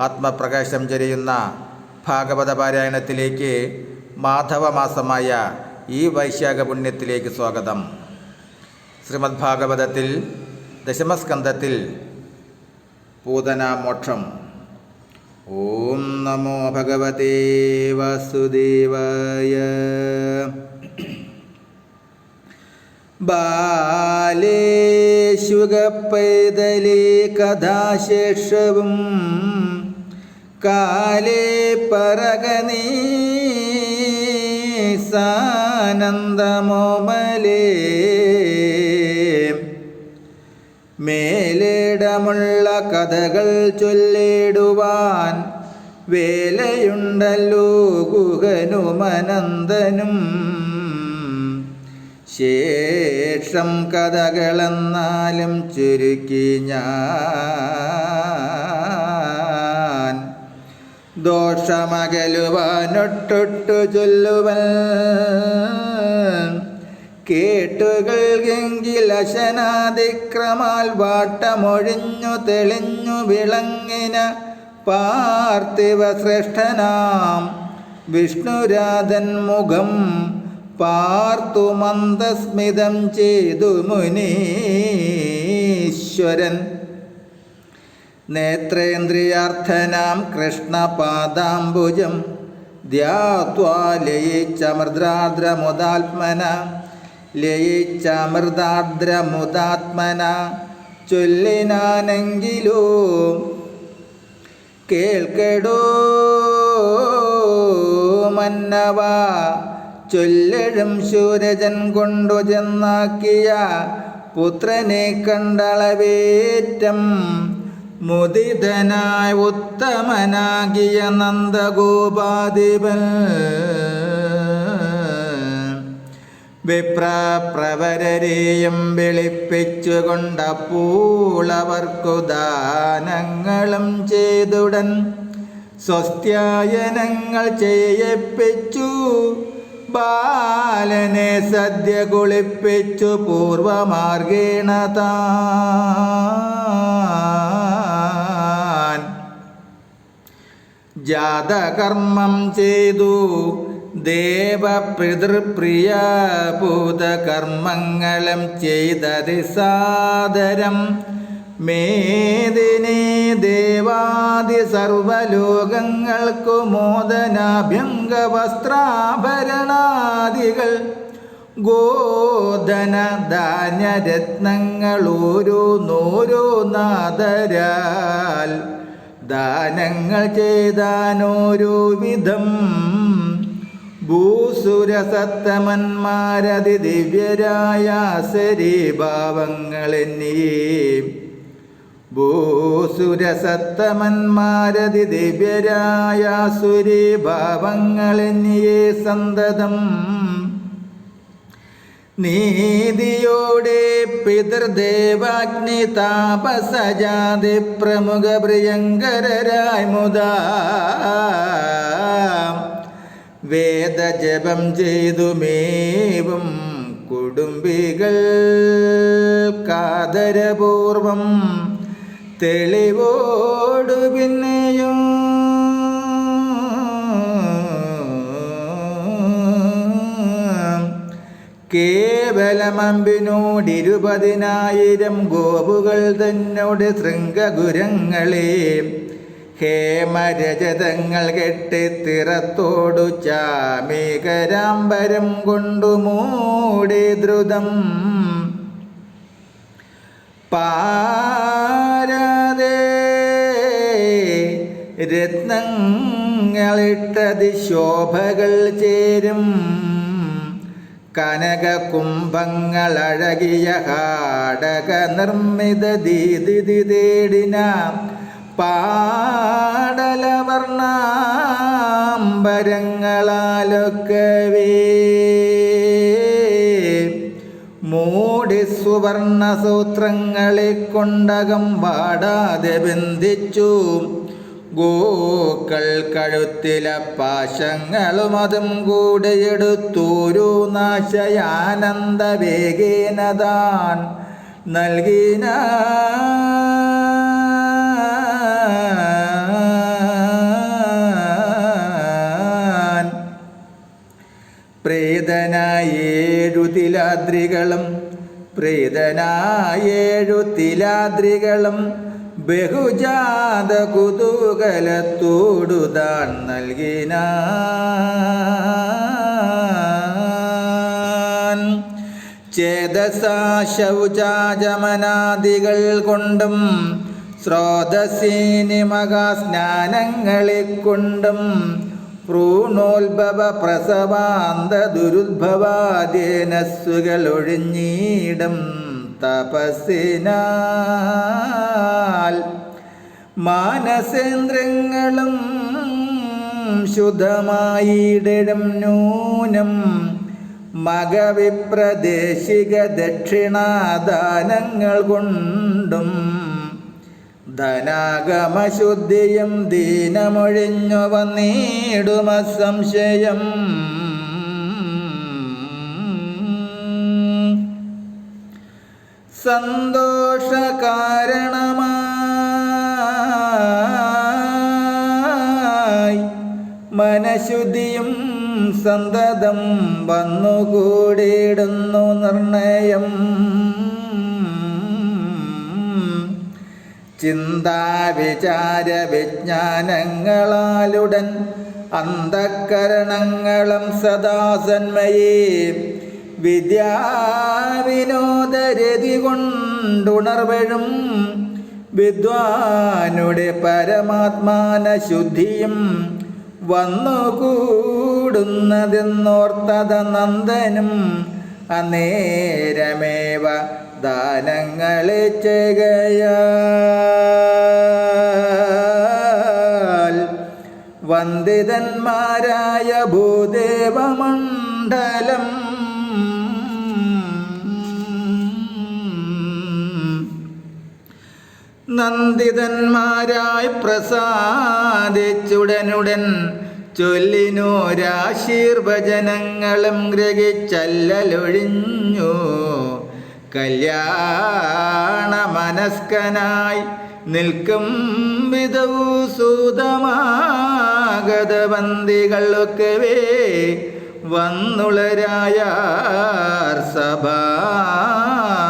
ആത്മപ്രകാശം ചൊരിയുന്ന ഭാഗവത പാരായണത്തിലേക്ക് മാധവമാസമായ ഈ വൈശാഖ പുണ്യത്തിലേക്ക് സ്വാഗതം. ശ്രീമദ് ഭാഗവതത്തിൽ ദശമസ്കന്ധത്തിൽ പൂതനാമോക്ഷം. ഓം നമോ ഭഗവതേ വാസുദേവായ. ബാലേശുഗപ്പൈതലേ കഥാശേഷവും കാലേ പറകനീ സാനന്ദമോമലേ. മേലിടമുള്ള കഥകൾ ചൊല്ലിടുവാൻ വേലയുണ്ടല്ലോ ഗുഹനുമനന്ദനും. ശേഷം കഥകളെന്നാലും ചുരുക്കി ഞാൻ ദോഷമകലുവാനൊട്ടൊട്ടു ചൊല്ലുവൻ. കേട്ടുകൾക്കെങ്കിൽ അശനാതിക്രമാൽ വാട്ടമൊഴിഞ്ഞു തെളിഞ്ഞു വിളങ്ങിന പാർത്ഥിവ ശ്രേഷ്ഠനാം. വിഷ്ണുരാധൻ മുഖം പാർത്തു മന്ദസ്മിതം ചെയ്തു മുനീശ്വരൻ. നേത്രേന്ദ്രിയാർത്ഥനാം കൃഷ്ണപാദാംബുജം ധ്യാത്വാ ലയിച്ചമൃദ്രാദ്രമുദാത്മന ലയിച്ചമൃതാദ്രമുദാത്മന ചൊല്ലിനാനെങ്കിലോ കേൾക്കടോ മന്നവ ചൊല്ലഴും സൂരജൻ കൊണ്ടു ചെന്നാക്കിയ പുത്രനെ കണ്ടളവേറ്റം മുദിതനായ ഉത്തമനാകിയ നന്ദഗോപാധിപൻ. വിപ്രപ്രവരരെയും വിളിപ്പിച്ചുകൊണ്ടപ്പോളവർക്കു ദാനങ്ങളും ചെയ്തുടൻ സ്വസ്ത്യായനങ്ങൾ ചെയ്യിപ്പിച്ചു. ബാലനെ സദ്യ കുളിപ്പിച്ചു പൂർവമാർഗേണ ജാതകർമ്മം ചെയ്തു. ദേവപിതൃപ്രിയ ഭൂതകർമ്മങ്ങളും ചെയ്തതി സാദരം. മേദിനി ദേവാദി സർവലോകങ്ങൾക്കു മോദനാഭ്യംഗ വസ്ത്രാഭരണാദികൾ ഗോധന ധാന്യരത്നങ്ങൾ നാദരാൽ. ദാനങ്ങൾ ചെയ്താനോരുവിധം ഭൂസുരസത്തമന്മാരതി ദിവ്യരായ ശരീഭാവങ്ങളെന്നീ ഭൂസുരസത്തമന്മാരതി ദിവ്യരായ സുരീഭാവങ്ങളെന്നിയേ സന്തതം. നീതിയോടെ പിതൃദേവാഗ്നി താപസജാതി പ്രമുഖ പ്രിയങ്കരായി മുതാ. വേദജപം ചെയ്തുമേവും കുടുംബികൾ കാതരപൂർവം തെളിവോടു പിന്നെയും കേവലമമ്പിനോടിരുപതിനായിരം ഗോപുകൾ തന്നോട് ശൃംഗഗുരങ്ങളെ. ഹേമരജതങ്ങൾ കെട്ടിത്തിറത്തോടു ചാമീകരാംബരം കൊണ്ടു മൂടി ദ്രുതം. പാരാതെ രത്നങ്ങളിട്ടതി ശോഭകൾ ചേരും. കനകകുംഭങ്ങളഴകിയ ഹാടക നിർമ്മിത ദീതിഥി തേടിന പാടലവർണാംബരങ്ങളാലൊക്കവേ മൂടി സുവർണസൂത്രങ്ങളെ കൊണ്ടകം വാടാതെ ബന്ധിച്ചു ഗോക്കൾ കഴുത്തിലെ പാശങ്ങളും അതും കൂടെ എടുത്തൂരു നാശയാനന്ദ വേഗേനതാൻ നൽകിനാൻ പ്രീതനായേഴു തിലാദ്രികളും പ്രീതനായേഴു തിലാദ്രികളും ബഹുജാത കുതൂകലത്തോടുതാൻ നൽകിന ചേതസാശൗചാചമനാദികൾ കൊണ്ടും സ്രോതസീനിമകാസ്നാനങ്ങളെ കൊണ്ടും ഭ്രൂണോത്ഭവ പ്രസവാന്ത ദുരുദ്ഭവാദ്യേനസ്സുകൾ ഒഴിഞ്ഞീടും തപസ്സിനാൽ മാനസേന്ദ്രങ്ങളും ശുദ്ധമായിടം നൂനം മകവിപ്രദേശിക ദക്ഷിണാദാനങ്ങൾ കൊണ്ടും ധനാഗമശുദ്ധിയും ദീനമൊഴിഞ്ഞു വന്നിടുമ സംശയം സന്തോഷ കാരണമായി മനഃശുദ്ധിയും സന്തതം വന്നുകൂടിയിടുന്നു നിർണയം. ചിന്താവിചാര വിജ്ഞാനങ്ങളാലുടൻ അന്ധക്കരണങ്ങളും സദാസന്മയേ വിദ്യാവിനോദരതി കൊണ്ടുണർവഴും വിദ്വാനുടെ പരമാത്മാനശുദ്ധിയും വന്നുകൂടുന്നതെന്നോർത്തത നന്ദനും. അനേരമേവ ദാനങ്ങളെ ചെയ്കയാൽ വന്ദിതന്മാരായ ഭൂദേവമണ്ഡലം നന്ദിതന്മാരായി പ്രസാദിച്ചുടനുടൻ ചൊല്ലിനോരാശീർവചനങ്ങളും ഗ്രഹിച്ചല്ലലൊഴിഞ്ഞു. കല്യാണ മനസ്കനായി നിൽക്കും വിധവു സൂതമാഗതവന്തികളൊക്കവേ വന്നുളരായ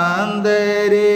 സഭാന്തരേ.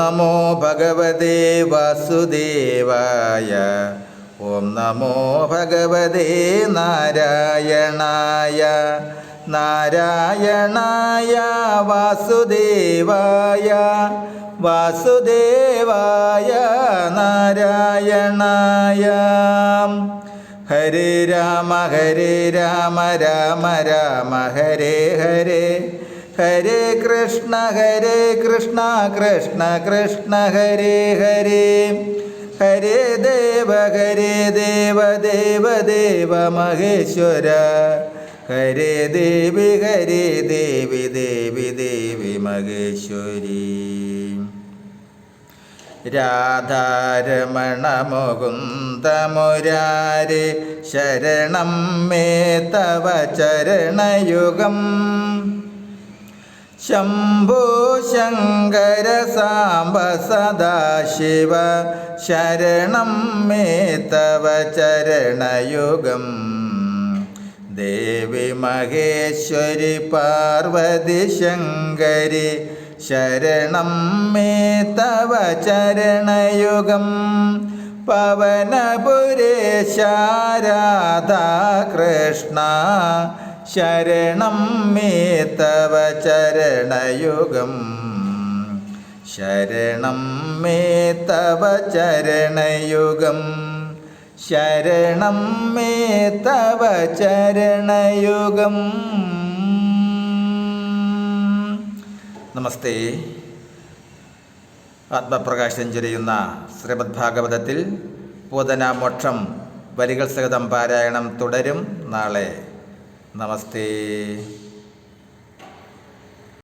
നമോ ഭഗവതേ വാസുദേവായ. ഓം നമോ ഭഗവതേ നാരായണായ. നാരായണായ വാസുദേവായ. വാസുദേവായ നാരായണായ. ഹരേ രാമ ഹരേ രാമ രാമ രാമ ഹരേ ഹരേ. ഹരേ കൃഷ്ണ ഹരേ കൃഷ്ണ കൃഷ്ണ കൃഷ്ണ ഹരേ ഹരേ. ഹരേ ദേവ ഹരേ ദേവ ദേവ ദേവ മഹേശ്വര. ഹരേ ദേവി ഹരേ ദേവി ദേവി ദേവി മഹേശ്വരി. രാധാരമണ മുകുന്ദമുരാരെ ശരണം മേ തവ ചരണയുഗം. ശംഭോ ശങ്കര സാംബ സദാശിവ ശരണം മേ തവ ചരണയുഗം. ദേവി മഹേശ്വരി പാർവതി ശങ്കരി ശരണം മേ തവ ചരണയുഗം. പവനപുരേശാരാധാ കൃഷ്ണ ശരണം മേ തവ ചരണയുഗം. ശരണം മേ തവ ചരണയുഗം. ശരണം മേ തവ ചരണയുഗം. നമസ്തേ. ആത്മപ്രകാശം ചൊരിയുന്ന ശ്രീമദ് ഭാഗവതത്തിൽ പൂതന മോക്ഷം വരികൾ സഹിതം പാരായണം തുടരും നാളെ. നമസ്തേ